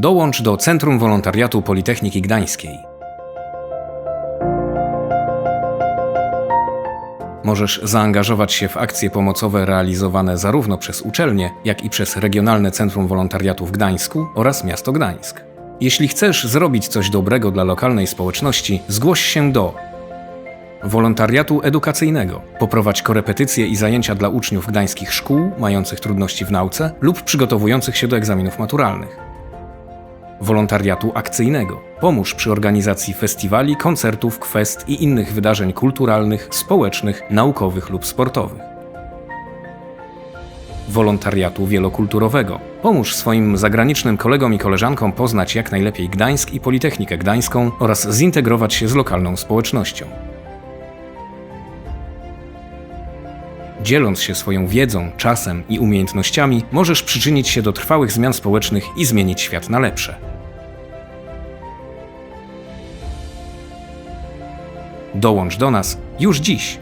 Dołącz do Centrum Wolontariatu Politechniki Gdańskiej. Możesz zaangażować się w akcje pomocowe realizowane zarówno przez uczelnie, jak i przez Regionalne Centrum Wolontariatu w Gdańsku oraz miasto Gdańsk. Jeśli chcesz zrobić coś dobrego dla lokalnej społeczności, zgłoś się do wolontariatu edukacyjnego. Poprowadź korepetycje i zajęcia dla uczniów gdańskich szkół mających trudności w nauce lub przygotowujących się do egzaminów maturalnych. Wolontariatu akcyjnego. Pomóż przy organizacji festiwali, koncertów, kwest i innych wydarzeń kulturalnych, społecznych, naukowych lub sportowych. Wolontariatu wielokulturowego. Pomóż swoim zagranicznym kolegom i koleżankom poznać jak najlepiej Gdańsk i Politechnikę Gdańską oraz zintegrować się z lokalną społecznością. Dzieląc się swoją wiedzą, czasem i umiejętnościami, możesz przyczynić się do trwałych zmian społecznych i zmienić świat na lepsze. Dołącz do nas już dziś.